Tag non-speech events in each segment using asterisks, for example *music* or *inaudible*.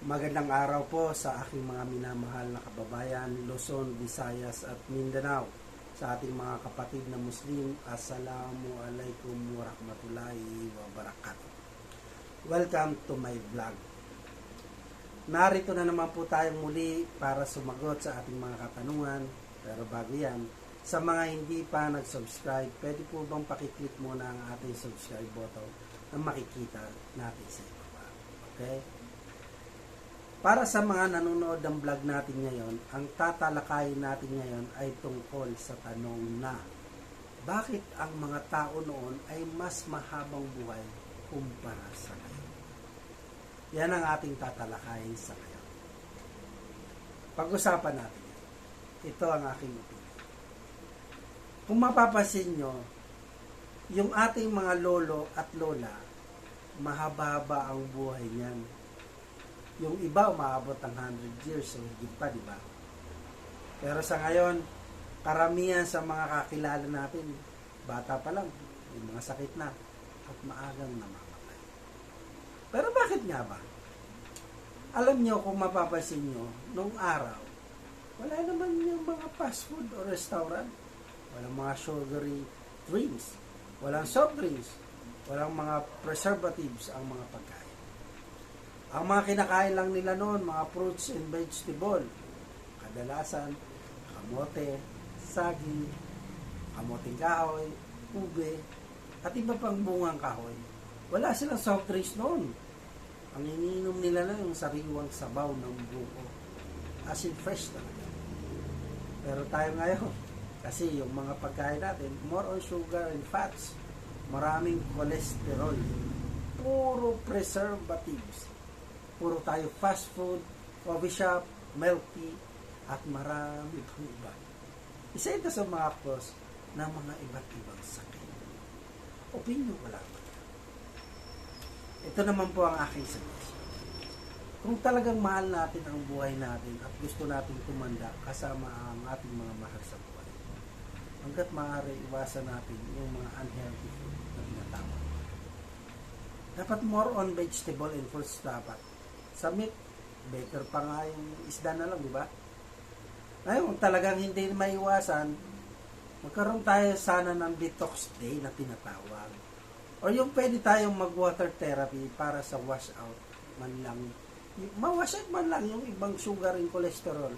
Magandang araw po sa aking mga minamahal na kababayan, Luzon, Visayas at Mindanao. Sa ating mga kapatid na Muslim, Assalamualaikum warahmatullahi wabarakatuh. Welcome to my vlog. Narito na naman po tayong muli para sumagot sa ating mga katanungan. Pero bago yan, sa mga hindi pa nag-subscribe, pwede po bang pakiclick muna ang ating subscribe button na makikita natin sa ibaba. Okay? Para sa mga nanonood ng vlog natin ngayon, ang tatalakayin natin ngayon ay tungkol sa tanong na bakit ang mga tao noon ay mas mahabang buhay kumpara sa ngayon? Yan ang ating tatalakayin sa ngayon. Pag-usapan natin. Ito ang aking opinion. Kung mapapansin nyo, yung ating mga lolo at lola, mahaba-haba ang buhay niyan yung iba umaabot ng 100 years o higit pa, di ba? Pero sa ngayon, karamihan sa mga kakilala natin, bata pa lang, may mga sakit na at maagang namamatay. Pero bakit nga ba? Alam nyo kung mapapansin nyo, nung araw, wala naman yung mga fast food o restaurant. Walang mga sugary drinks. Walang soft drinks. Walang mga preservatives ang mga pagkain. Ang mga kinakain lang nila noon, mga fruits and vegetable. Kadalasan, kamote, sagi, kamoting kahoy, ube, at iba pang bungang kahoy. Wala silang soft drinks noon. Ang iniinom nila na yung sariwang sabaw ng buko. As in fresh talaga. Pero tayo ngayon, *laughs* kasi yung mga pagkain natin, more on sugar and fats. Maraming cholesterol. Puro preservatives puro tayo fast food, coffee shop, milk at marami pang iba. Isa ito sa mga cause ng mga iba't ibang sakit. Opinion ko lang. Ito naman po ang aking suggestion. Kung talagang mahal natin ang buhay natin at gusto natin tumanda kasama ang ating mga mahal sa buhay, hanggat maaari iwasan natin yung mga unhealthy food na tinatawag. Dapat more on vegetable and fruits dapat sa meat, better pa nga yung isda na lang, di ba? Ngayon, talagang hindi maiwasan, magkaroon tayo sana ng detox day na tinatawag. O yung pwede tayong mag-water therapy para sa wash out man lang. Ma-wash man lang yung ibang sugar and cholesterol.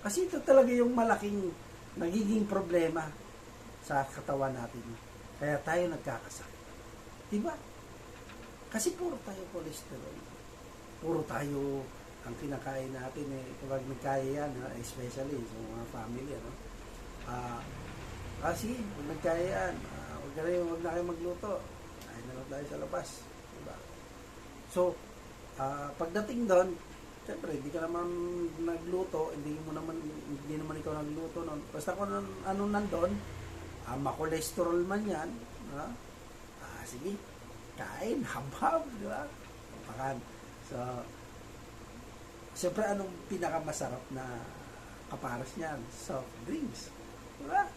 Kasi ito talaga yung malaking nagiging problema sa katawan natin. Kaya tayo nagkakasakit. Diba? Kasi puro tayo cholesterol puro tayo ang kinakain natin eh. Kapag nagkaya yan especially sa mga family ano. Ah uh, ah, sige kung nagkaya yan. Uh, huwag, na, huwag na kayo magluto. Ay na lang tayo sa labas diba? So uh, pagdating doon syempre hindi ka naman nagluto hindi mo naman hindi naman ikaw nagluto noon basta kung ano nandoon uh, makolesterol man yan ha? ah, sige kain *laughs* habab di ba pakan So, siyempre anong pinakamasarap na kaparas niyan? Soft drinks. Diba?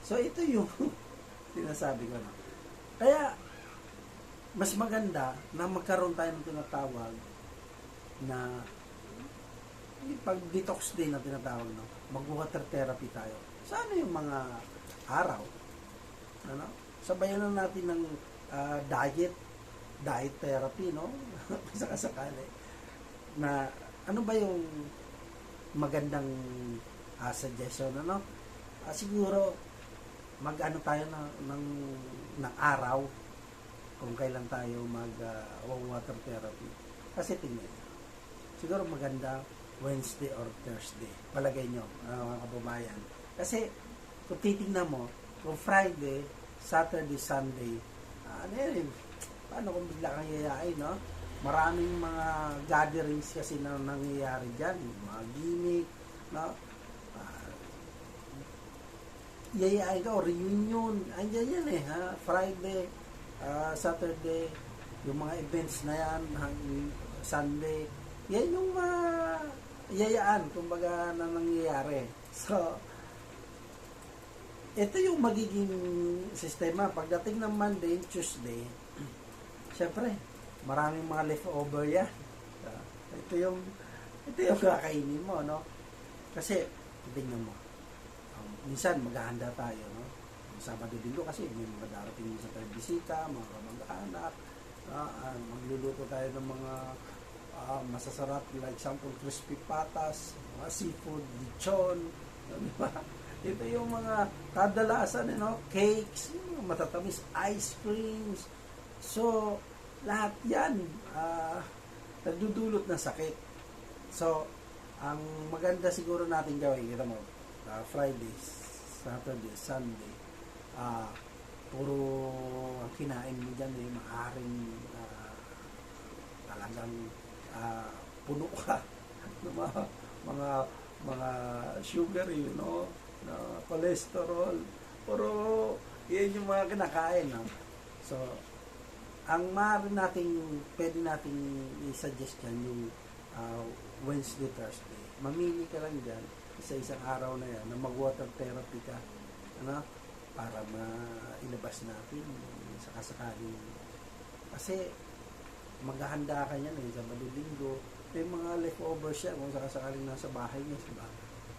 So, ito yung *laughs* sinasabi ko na. Kaya, mas maganda na magkaroon tayo ng tinatawag na pag detox day na tinatawag no, mag-water therapy tayo. Sa ano yung mga araw? Ano? Sabayan lang natin ng uh, diet diet therapy, no? *laughs* sa kasakali. Na ano ba yung magandang uh, suggestion, ano? Uh, siguro, mag-ano tayo na, ng, ng araw kung kailan tayo mag uh, water therapy. Kasi tingnan siguro maganda Wednesday or Thursday. Palagay nyo, uh, mga kababayan. Kasi, kung titingnan mo, kung Friday, Saturday, Sunday, uh, ano yun, paano kung bigla kang yayain, no? Maraming mga gatherings kasi na nangyayari dyan, mga gimmick, no? Uh, yayain ka, o reunion, andyan yan eh, ha? Friday, uh, Saturday, yung mga events na yan, Sunday, yan yung uh, yayaan, kumbaga na nangyayari. So, ito yung magiging sistema. Pagdating ng Monday, Tuesday, Siyempre, maraming mga leftover yan. Uh, ito yung, ito yung kakainin mo, no? Kasi, tingnan mo, um, minsan maghahanda tayo, no? Sabado linggo kasi may mga darating sa tayo bisita, mga kamag-anak, ah, ah, magluluto tayo ng mga ah, masasarap, like example, crispy patas, mga seafood, lechon, *laughs* di? Ito yung mga kadalasan, you know, cakes, matatamis, ice creams. So, lahat yan, ah, nagdudulot ng sakit. So, ang maganda siguro natin gawin, kita mo, ah, Fridays, Saturday, Sunday, ah, puro ang kinain mo dyan eh, maaaring ah, talagang ah, puno ka *laughs* ng mga, mga, mga sugar, you know, na cholesterol, puro yan yung mga kinakain. No? So, ang maaari nating, pwede nating i-suggest yan yung ah, Wednesday, Thursday. Mamili ka lang dyan sa isang araw na yan na mag-water therapy ka ano, para mailabas natin sa kasakaling. Kasi maghahanda ka yan eh, sa linggo may mga leftovers siya kung sakasakaling nasa bahay niya, di ba?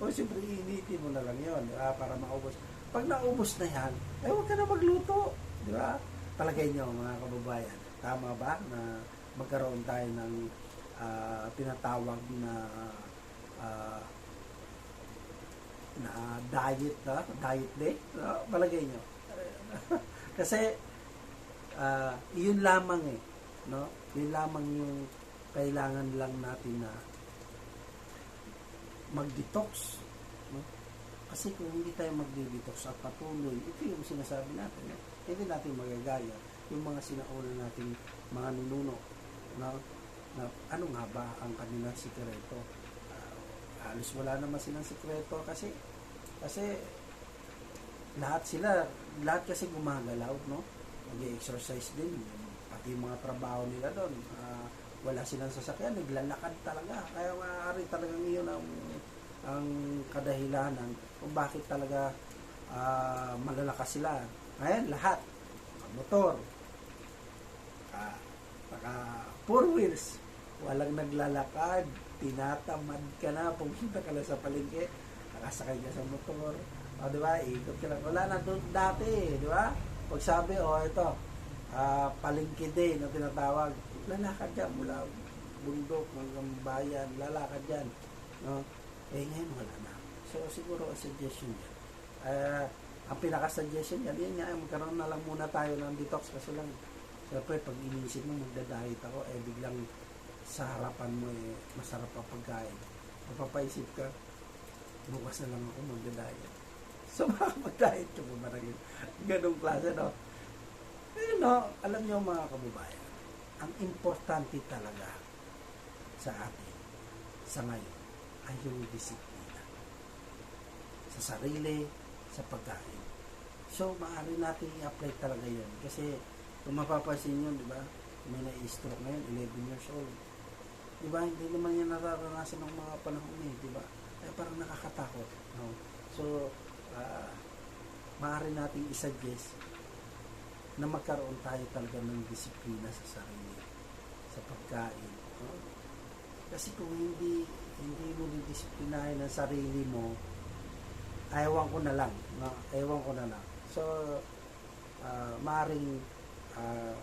O siyempre, iinitin mo na lang yun, di? Para maubos. Pag naubos na yan, eh huwag ka na magluto, di ba? Palagay nyo, mga kababayan, tama ba na magkaroon tayo ng ah, tinatawag na ah, na diet na diet day no? palagay nyo *laughs* kasi ah, yun lamang eh no yun lamang yung kailangan lang natin na mag-detox? Kasi kung hindi tayo mag-detox at patuloy ito yung sinasabi natin eh. hindi natin magagaya yung mga sinauna nating mga ninuno no? na ano nga ba ang kanilang sikreto Ah, halos wala naman silang sikreto kasi kasi lahat sila lahat kasi gumagalaw no nag-exercise din pati mga trabaho nila doon ah, wala silang sasakyan naglalakad talaga kaya maaari talagang iyon ang ang kadahilanan kung bakit talaga ah, malalakas sila. Ngayon lahat motor naka, naka four wheels walang naglalakad tinatamad ka na pumunta ka lang sa palengke nakasakay ka sa motor. O di ba? Ikot ka lang. Wala na doon dati di ba? Pag sabi o ito ah, palengke day na tinatawag lalakad ka mula bundok hanggang bayan lalakad yan no eh ngayon wala na so siguro a suggestion yan Ah, ang pinaka-suggestion yan yun nga magkaroon na lang muna tayo ng detox kasi lang Siyempre, pag inisip mo magda-diet ako, eh biglang sa harapan mo eh, masarap ang pagkain. Mapapaisip ka, bukas na lang ako magda-diet. *laughs* So, baka mag-diet ka pa ba na? Ganong klase, no? Pero no, alam niyo mga kababayan, ang importante talaga sa atin, sa ngayon, ay yung disiplina. Sa sarili, sa pagkain. So, maaari natin i-apply talaga yun. Kasi, kung mapapansin nyo, di ba, may na-stroke ngayon, 11 years old. Di ba, hindi naman yan nararanasan ng mga panahon eh, di ba? Kaya parang nakakatakot. No? So, ah, maaari nating isuggest na magkaroon tayo talaga ng disiplina sa sarili, sa pagkain. No? Kasi kung hindi hindi mo didisiplinahin ang sarili mo, ayawan ko na lang. No? Ewan ko na lang. So, ah, maaring uh,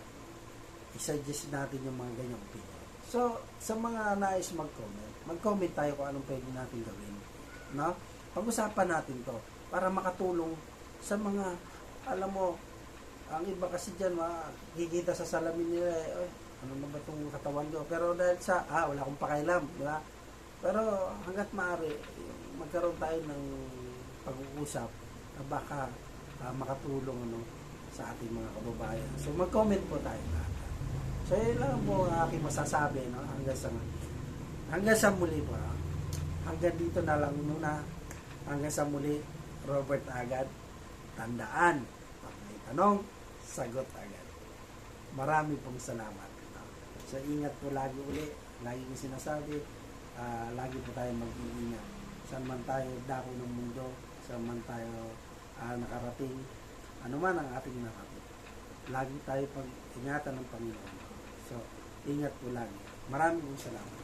isuggest natin yung mga ganyang opinion. So, sa mga nais mag-comment, mag-comment tayo kung anong pwede natin gawin. No? Pag-usapan natin to para makatulong sa mga, alam mo, ang iba kasi dyan, makikita sa salamin nila, eh, "Oy, ano na ba itong katawan ko? Pero dahil sa, ah, wala akong pakailam, di ba? Pero hanggat maaari, magkaroon tayo ng pag-uusap na baka ah, makatulong ano, sa ating mga kababayan. So mag-comment po tayo lahat. So yun lang po ang aking masasabi no? hanggang sa hanggang sa muli po. ah. Hanggang dito na lang muna. Hanggang sa muli, Robert Agad. Tandaan, pag may tanong, sagot agad. Marami pong salamat. So ingat po lagi uli. Lagi ko sinasabi, ah, lagi po tayo mag-iingat. Saan man tayo dako ng mundo, saan man tayo ah, nakarating, ano man ang ating narating. Lagi tayo pag-ingatan ng Panginoon. So, ingat po lagi. Maraming pong salamat.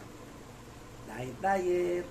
Diet, *laughs* diet.